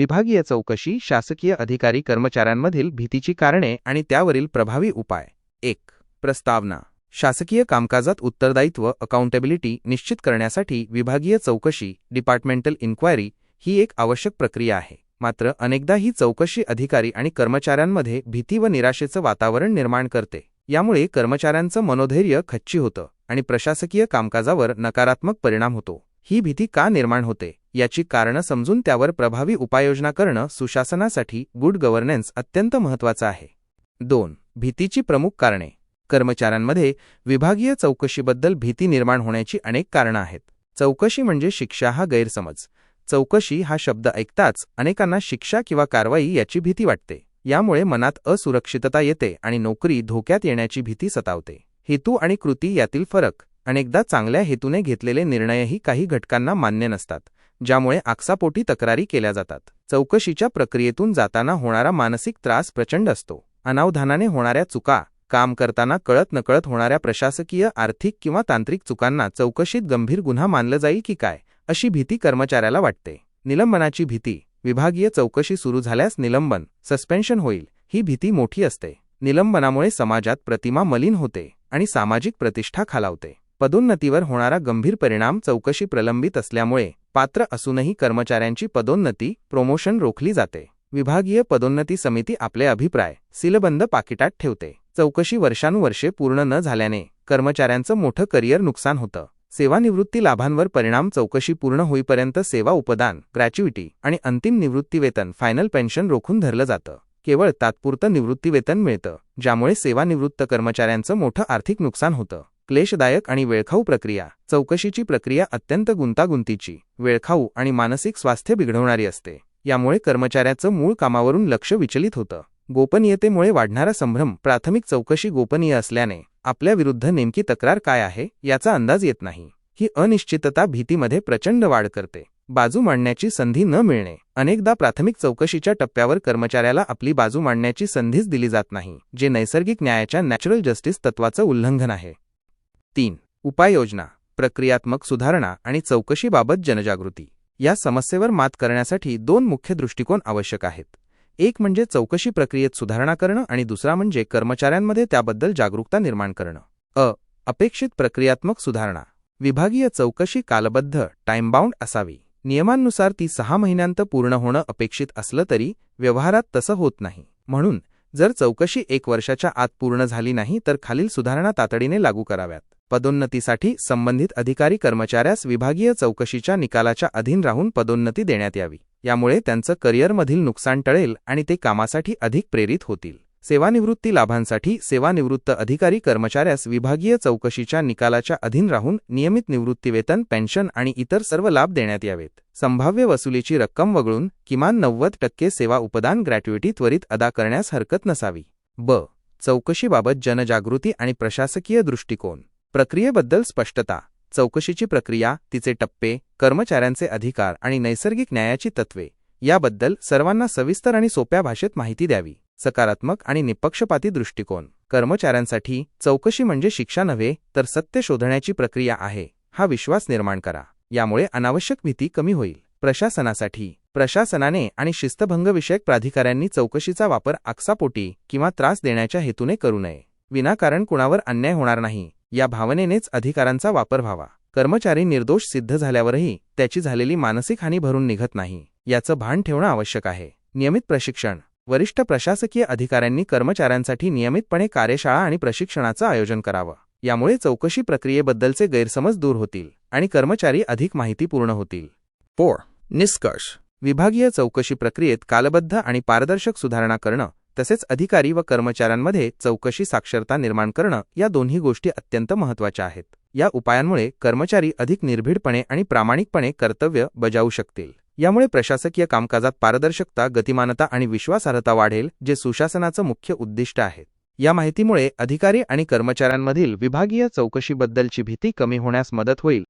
विभागीय चौकशी शासकीय अधिकारी कर्मचाऱ्यांमधील भीतीची कारणे आणि त्यावरील प्रभावी उपाय. एक प्रस्तावना. शासकीय कामकाजात उत्तरदायित्व अकाउंटेबिलिटी निश्चित करण्यासाठी विभागीय चौकशी डिपार्टमेंटल इन्क्वायरी ही एक आवश्यक प्रक्रिया आहे. मात्र अनेकदा ही चौकशी अधिकारी आणि कर्मचाऱ्यांमध्ये भीती व निराशेचं वातावरण निर्माण करते. यामुळे कर्मचाऱ्यांचं मनोधैर्य खच्ची होतं आणि प्रशासकीय कामकाजावर नकारात्मक परिणाम होतो. ही भीती का निर्माण होते? याची कारणं समजून त्यावर प्रभावी उपाययोजना करणं सुशासनासाठी गुड गव्हर्नन्स अत्यंत महत्त्वाचं आहे. दोन भीतीची प्रमुख कारणे. कर्मचाऱ्यांमध्ये विभागीय चौकशीबद्दल भीती निर्माण होण्याची अनेक कारणं आहेत. चौकशी म्हणजे शिक्षा हा गैरसमज. चौकशी हा शब्द ऐकताच अनेकांना शिक्षा किंवा कारवाई याची भीती वाटते. यामुळे मनात असुरक्षितता येते आणि नोकरी धोक्यात येण्याची भीती सतावते. हेतू आणि कृती यातील फरक. अनेकदा चांगल्या हेतूने घेतलेले निर्णयही काही घटकांना मान्य नसतात. ज्यामुळे आकसापोटी तक्रारी केल्या जातात. चौकशीच्या प्रक्रियेतून जाताना होणारा मानसिक त्रास प्रचंड असतो. अनावधानाने होणाऱ्या चुका काम करताना कळत नकळत होणाऱ्या प्रशासकीय आर्थिक किंवा तांत्रिक चुकांना चौकशीत गंभीर गुन्हा मानलं जाईल की काय अशी भीती कर्मचाऱ्याला वाटते. निलंबनाची भीती विभागीय चौकशी सुरू झाल्यास निलंबन सस्पेन्शन होईल ही भीती मोठी असते. निलंबनामुळे समाजात प्रतिमा मलिन होते आणि सामाजिक प्रतिष्ठा खालावते. पदोन्नतीवर होणारा गंभीर परिणाम चौकशी प्रलंबित असल्यामुळे पात्र असूनही कर्मचाऱ्यांची पदोन्नती प्रमोशन रोखली जाते. विभागीय पदोन्नती समिती आपले अभिप्राय सीलबंद पाकिटात ठेवते. चौकशी वर्षानुवर्षे पूर्ण न झाल्याने कर्मचाऱ्यांचं मोठं करिअर नुकसान होतं. सेवानिवृत्ती लाभांवर परिणाम चौकशी पूर्ण होईपर्यंत सेवा उपदान ग्रॅच्युइटी आणि अंतिम निवृत्तीवेतन फायनल पेन्शन रोखून धरलं जातं. केवळ तात्पुरतं निवृत्तीवेतन मिळतं ज्यामुळे सेवानिवृत्त कर्मचाऱ्यांचं मोठं आर्थिक नुकसान होतं. क्लेशदायक आणि वेळखाऊ प्रक्रिया. चौकशीची प्रक्रिया अत्यंत गुंतागुंतीची वेळखाऊ आणि मानसिक स्वास्थ्य बिघडवणारी असते. यामुळे कर्मचाऱ्याचं मूळ कामावरून लक्ष विचलित होतं. गोपनीयतेमुळे वाढणारा संभ्रम प्राथमिक चौकशी गोपनीय असल्याने आपल्याविरुद्ध नेमकी तक्रार काय आहे याचा अंदाज येत नाही. ही अनिश्चितता भीतीमध्ये प्रचंड वाढ करते. बाजू मांडण्याची संधी न मिळणे. अनेकदा प्राथमिक चौकशीच्या टप्प्यावर कर्मचाऱ्याला आपली बाजू मांडण्याची संधीच दिली जात नाही जे नैसर्गिक न्यायाच्या नॅचरल जस्टिस तत्वाचं उल्लंघन आहे. तीन. उपाययोजना प्रक्रियात्मक सुधारणा आणि चौकशीबाबत जनजागृती. या समस्येवर मात करण्यासाठी दोन मुख्य दृष्टिकोन आवश्यक आहेत. एक म्हणजे चौकशी प्रक्रियेत सुधारणा करणं आणि दुसरा म्हणजे कर्मचाऱ्यांमध्ये त्याबद्दल जागरूकता निर्माण करणं. अ. अपेक्षित प्रक्रियात्मक सुधारणा. विभागीय चौकशी कालबद्ध टाइमबाउंड असावी. नियमांनुसार ती सहा महिन्यांत पूर्ण होणं अपेक्षित असलं तरी व्यवहारात तसं होत नाही. म्हणून जर चौकशी एक वर्षाच्या आत पूर्ण झाली नाही तर खालील सुधारणा तातडीने लागू कराव्यात. पदोन्नतीसाठी संबंधित अधिकारी कर्मचाऱ्यास विभागीय चौकशीच्या निकालाच्या अधीन राहून पदोन्नती देण्यात यावी. यामुळे त्यांचं करिअरमधील नुकसान टळेल आणि ते कामासाठी अधिक प्रेरित होतील. सेवानिवृत्ती लाभांसाठी सेवानिवृत्त अधिकारी कर्मचाऱ्यास विभागीय चौकशीच्या निकालाच्या अधीन राहून नियमित निवृत्तीवेतन पेन्शन आणि इतर सर्व लाभ देण्यात यावेत. संभाव्य वसुलीची रक्कम वगळून किमान नव्वद टक्के सेवा उपदान ग्रॅट्युटी त्वरित अदा करण्यास हरकत नसावी. ब. चौकशीबाबत जनजागृती आणि प्रशासकीय दृष्टिकोन. प्रक्रियेबद्दल स्पष्टता. चौकशीची प्रक्रिया तिचे टप्पे कर्मचाऱ्यांचे अधिकार आणि नैसर्गिक न्यायाची तत्वे याबद्दल सर्वांना सविस्तर आणि सोप्या भाषेत माहिती द्यावी. सकारात्मक आणि निपक्षपाती दृष्टिकोन. कर्मचाऱ्यांसाठी चौकशी म्हणजे शिक्षा नव्हे तर सत्य शोधण्याची प्रक्रिया आहे हा विश्वास निर्माण करा. यामुळे अनावश्यक भीती कमी होईल. प्रशासनासाठी. प्रशासनाने आणि शिस्तभंगविषयक प्राधिकाऱ्यांनी चौकशीचा वापर आकसापोटी किंवा त्रास देण्याच्या हेतूने करू नये. विनाकारण कुणावर अन्याय होणार नाही. या भावनेनेच अधिकारांचा वापर व्हावा. कर्मचारी निर्दोष सिद्ध झाल्यावरही त्याची झालेली मानसिक हानी भरून निघत नाही. याचं भान ठेवणं आवश्यक आहे. नियमित प्रशिक्षण. वरिष्ठ प्रशासकीय अधिकाऱ्यांनी कर्मचाऱ्यांसाठी नियमितपणे कार्यशाळा आणि प्रशिक्षणाचं आयोजन करावं. यामुळे चौकशी प्रक्रियेबद्दलचे गैरसमज दूर होतील आणि कर्मचारी अधिक माहितीपूर्ण होतील. फोर. निष्कर्ष. विभागीय चौकशी प्रक्रियेत कालबद्ध आणि पारदर्शक सुधारणा करणं तसेच अधिकारी व कर्मचाऱ्यांमध्ये चौकशी साक्षरता निर्माण करणं या दोन्ही गोष्टी अत्यंत महत्त्वाच्या आहेत. या उपायांमुळे कर्मचारी अधिक निर्भीडपणे आणि प्रामाणिकपणे कर्तव्य बजावू शकतील. यामुळे प्रशासकीय कामकाजात पारदर्शकता गतिमानता आणि विश्वासार्हता वाढेल जे सुशासनाचं मुख्य उद्दिष्ट आहे. या माहितीमुळे अधिकारी आणि कर्मचाऱ्यांमधील विभागीय चौकशीबद्दलची भीती कमी होण्यास मदत होईल.